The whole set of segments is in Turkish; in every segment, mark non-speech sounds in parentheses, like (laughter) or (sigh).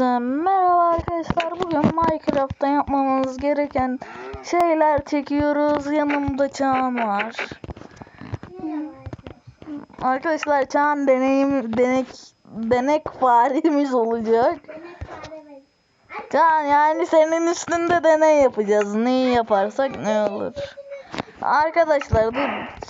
Merhaba arkadaşlar. Bugün Minecraft'ta yapmamız gereken şeyler çekiyoruz. Yanımda Çağan var. Arkadaşlar Çağan deneyim denek denek faremiz olacak. Çağan yani senin üstünde deney yapacağız. Neyi yaparsak ne olur. Arkadaşlar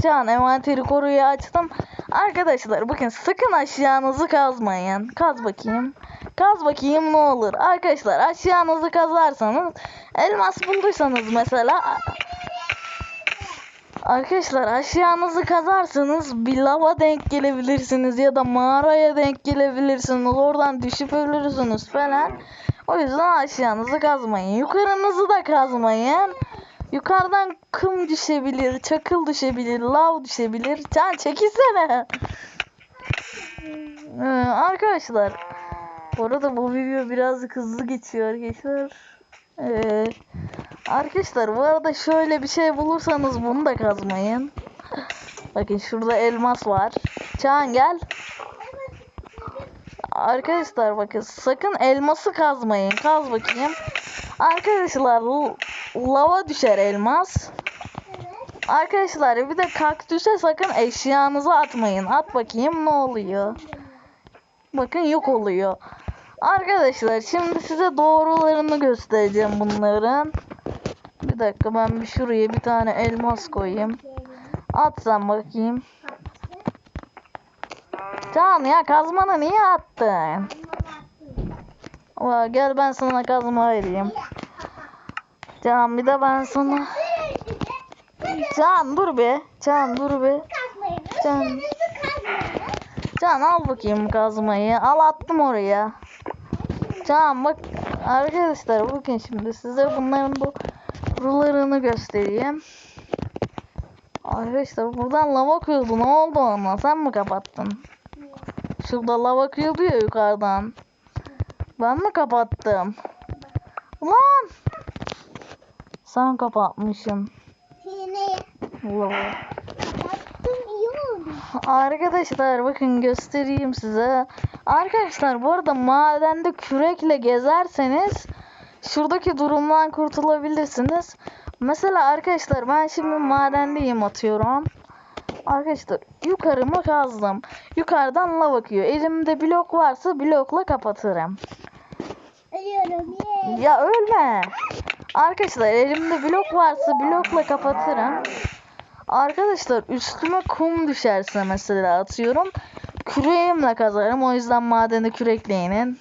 Çağan envanteri koruyu açtım. Arkadaşlar bakın sakın aşağınızı kazmayın. Kaz bakayım. Kaz bakayım ne olur. Arkadaşlar aşağınızı kazarsanız elmas bulduysanız mesela Arkadaşlar aşağınızı kazarsanız bir lava denk gelebilirsiniz ya da mağaraya denk gelebilirsiniz. Oradan düşüp ölürsünüz falan. O yüzden aşağınızı kazmayın. Yukarınızı da kazmayın. Yukarıdan kum düşebilir, çakıl düşebilir, lav düşebilir. Can çekilsene. Arkadaşlar bu arada bu video biraz hızlı geçiyor arkadaşlar. Ee, arkadaşlar bu arada şöyle bir şey bulursanız bunu da kazmayın. Bakın şurada elmas var. Çağan gel. Arkadaşlar bakın sakın elması kazmayın. Kaz bakayım. Arkadaşlar lava düşer elmas. Arkadaşlar bir de kaktüse sakın eşyanızı atmayın. At bakayım ne oluyor. Bakın yok oluyor. Arkadaşlar şimdi size doğrularını göstereceğim bunların. Bir dakika ben bir şuraya bir tane elmas koyayım. Atsam bakayım. Can ya kazmanı niye attın? Aa, gel ben sana kazma vereyim. Can bir de ben sana... Can dur be. Can dur be. Can. Can al bakayım kazmayı. Al attım oraya. Can bak arkadaşlar bakın şimdi size bunların bu rularını göstereyim. Arkadaşlar buradan lava akıyordu. Ne oldu ona? Sen mi kapattın? Şurada lava akıyordu ya yukarıdan. Ben mi kapattım? Lan! Sen kapatmışsın. Lava. Arkadaşlar bakın göstereyim size. Arkadaşlar bu arada madende kürekle gezerseniz şuradaki durumdan kurtulabilirsiniz. Mesela arkadaşlar ben şimdi madendeyim atıyorum. Arkadaşlar yukarımı kazdım. Yukarıdan lav akıyor. Elimde blok varsa blokla kapatırım. Ölüyorum. Ye. Ya ölme. Arkadaşlar elimde blok varsa blokla kapatırım. Arkadaşlar üstüme kum düşerse mesela atıyorum. Küreğimle kazarım. O yüzden madeni kürekle inin.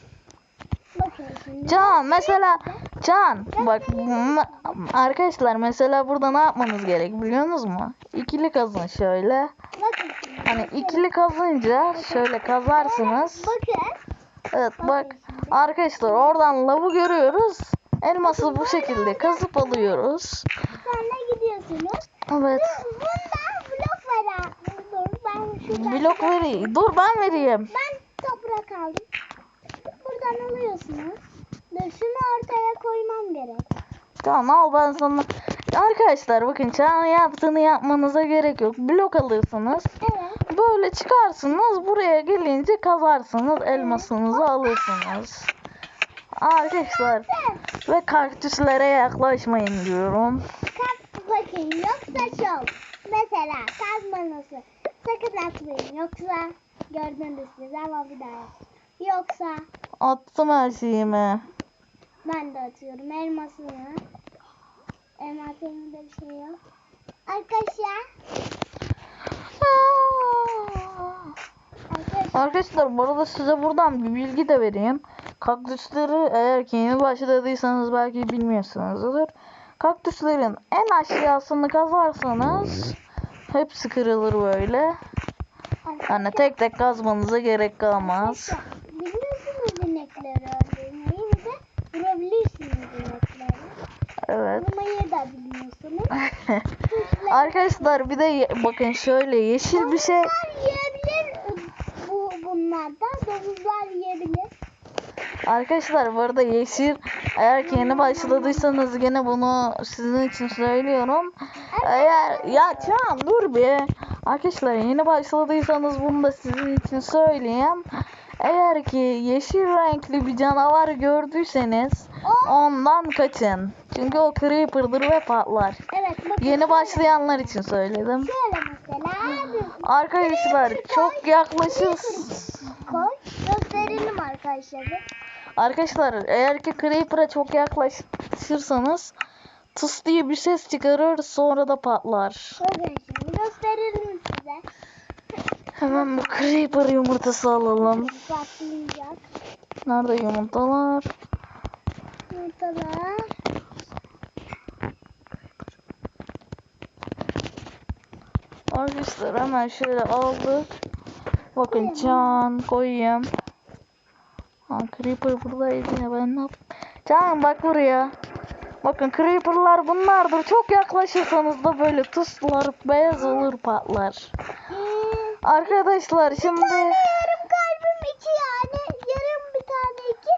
Can mesela Can bak arkadaşlar mesela burada ne yapmanız gerek biliyorsunuz mu? İkili kazın şöyle. Hani ikili kazınca şöyle kazarsınız. Evet bak arkadaşlar oradan lavı görüyoruz. Elması bu şekilde kazıp alıyoruz. Sonra gidiyorsunuz. Evet. Bundan blok şuradan. Blok vereyim. Dur ben vereyim. Ben toprak aldım. Buradan alıyorsunuz. Şunu ortaya koymam gerek. Tamam al ben sana. Arkadaşlar bakın Çağan yaptığını yapmanıza gerek yok. Blok alırsınız. Evet. Böyle çıkarsınız. Buraya gelince kazarsınız. Elmasınızı alırsınız. Arkadaşlar ve kaktüslere yaklaşmayın diyorum. Kalk bakın yoksa şov. Mesela kazmanızı sakın atmayın. Yoksa gördünüz siz ama bir daha. Yoksa Attım her şeyimi. Ben de atıyorum elmasını. Elmasında bir şey yok. Arkadaşlar. Arkadaşlar. Bu arada size buradan bir bilgi de vereyim. Kaktüsleri eğer ki yeni başladıysanız belki bilmiyorsunuzdur. Kaktüslerin en aşağısını kazarsanız hepsi kırılır böyle. Yani tek tek kazmanıza gerek kalmaz. Arkadaşlar, Biliyorsunuz inekleri öldürmeyi bir de vurabilirsiniz inekleri. Evet. Vurmayı da biliyorsunuz. (laughs) Arkadaşlar bir de bakın şöyle yeşil bir şey. Yiyebilir bu bunlardan. Domuzlar yiyebilir. Arkadaşlar bu arada yeşil eğer ki yeni başladıysanız gene bunu sizin için söylüyorum. Eğer ya Can dur bir. Arkadaşlar yeni başladıysanız bunu da sizin için söyleyeyim. Eğer ki yeşil renkli bir canavar gördüyseniz ondan kaçın. Çünkü o creeper'dır ve patlar. Evet bakın. Yeni başlayanlar için söyledim. Şöyle mesela. Arkadaşlar çok yaklaşır. Koy. Gösterelim arkadaşlar. Arkadaşlar eğer ki Creeper'a çok yaklaşırsanız tıs diye bir ses çıkarır sonra da patlar. Bakın şimdi gösterelim size. Hemen bu Creeper yumurtası alalım. Patlayacak. Nerede yumurtalar? Yumurtalar. Arkadaşlar hemen şöyle aldık. Bakın can koyayım. Ha, Creeper buradaydı ya ben ne yapayım? Can bak buraya. Bakın Creeper'lar bunlardır. Çok yaklaşırsanız da böyle tuzlar beyaz olur patlar. Arkadaşlar şimdi yarım kalbim iki yani. Yarım bir tane iki.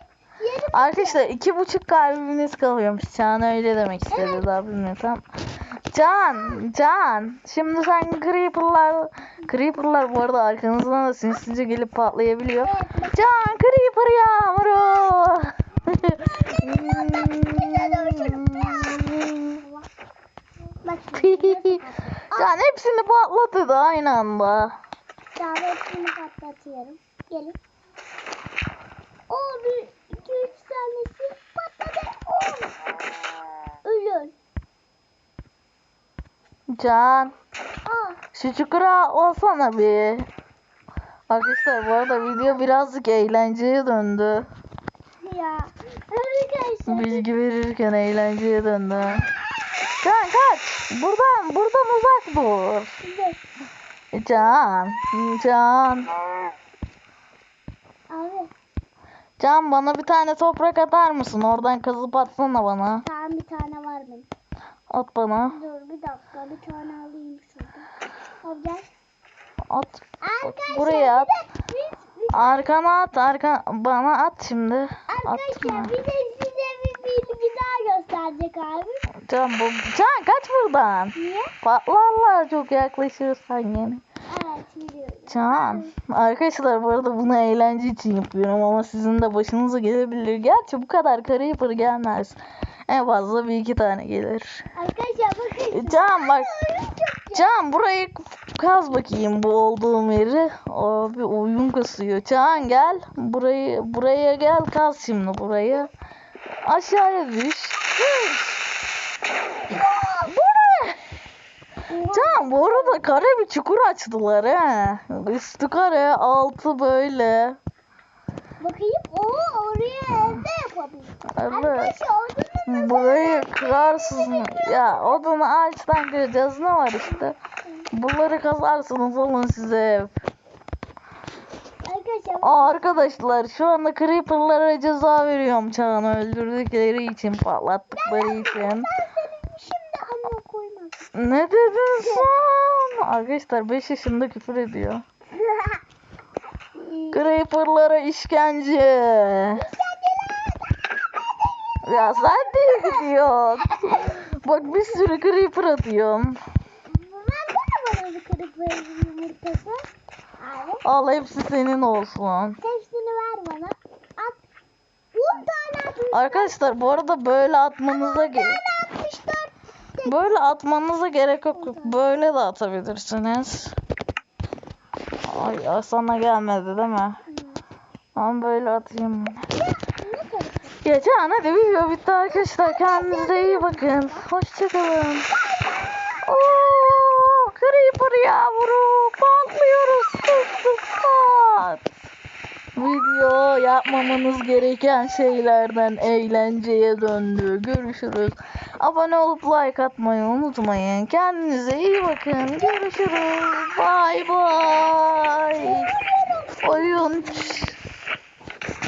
Yarım arkadaşlar iki buçuk kalbimiz kalıyormuş. Can öyle demek istedi daha bilmiyorum. Tamam. Can, Can. Şimdi sen Creeper'lar Creeper'lar bu arada arkanızdan da sinsice gelip patlayabiliyor. Can Creeper yağmuru. (laughs) Can hepsini patladı da aynı anda. Daha hepsini patlatıyorum. Gelin. O bir, Can Aa. şu çukura atlasana bir. Arkadaşlar bu arada video birazcık eğlenceye döndü. Ya. Arkadaşlar. Bilgi verirken eğlenceye döndü. Can kaç. Buradan buradan uzak dur. Dur. Can. Can. Abi. Can bana bir tane toprak atar mısın? Oradan kazıp atsana bana. Tamam bir tane var benim. At bana. Dur bir dakika bir tane alayım şurada. Al gel. At. Arkadaşlar buraya at. biz, at. Arka bana at şimdi. Atma. arkadaşlar bir de size bir bilgi daha gösterecek abi. Can bu. Can kaç buradan. Niye? Patlarlar çok yaklaşırsan yine. Evet biliyorum. Can. Arkadaşlar bu arada bunu eğlence için yapıyorum ama sizin de başınıza gelebilir. Gerçi bu kadar Creeper gelmez. En fazla bir iki tane gelir. Arkadaşlar bakın. Can bak. Can burayı kaz bakayım bu olduğum yeri. Abi oyun kasıyor. Can gel. Burayı buraya gel kaz şimdi burayı. Aşağıya düş. Can bu arada kare bir çukur açtılar he. Üstü kare, altı böyle. Bakayım. Oo oraya evde yapabilir. Evet. Arkadaşlar odunun Burayı kırarsın. Ya odunu ağaçtan kıracağız ne var işte. Bunları kazarsınız alın size. Arkadaşlar Aa, arkadaşlar şu anda Creeper'lara ceza veriyorum Çağan'ı öldürdükleri için patlattıkları için. Ne dedin sen? Arkadaşlar 5 yaşında küfür ediyor. (laughs) Creeper'lara işkence. Ya sen de gidiyorsun. Bak bir sürü Creeper atıyorum. Al hepsi senin olsun. hepsini ver bana. At. 10 tane atmış. Arkadaşlar bu arada böyle atmanıza gerek. tane 64. Böyle atmanıza gerek yok. Böyle de atabilirsiniz. Ay ay, sana gelmedi değil mi? Tamam böyle atayım. Ya Can hadi video bitti arkadaşlar. Kendinize iyi bakın. Hoşçakalın. Oo, Creeper yavru. Patlıyoruz. Pat. Video yapmamanız gereken şeylerden eğlenceye döndü. Görüşürüz. Abone olup like atmayı unutmayın. Kendinize iyi bakın. Görüşürüz. Bay bay. Oyun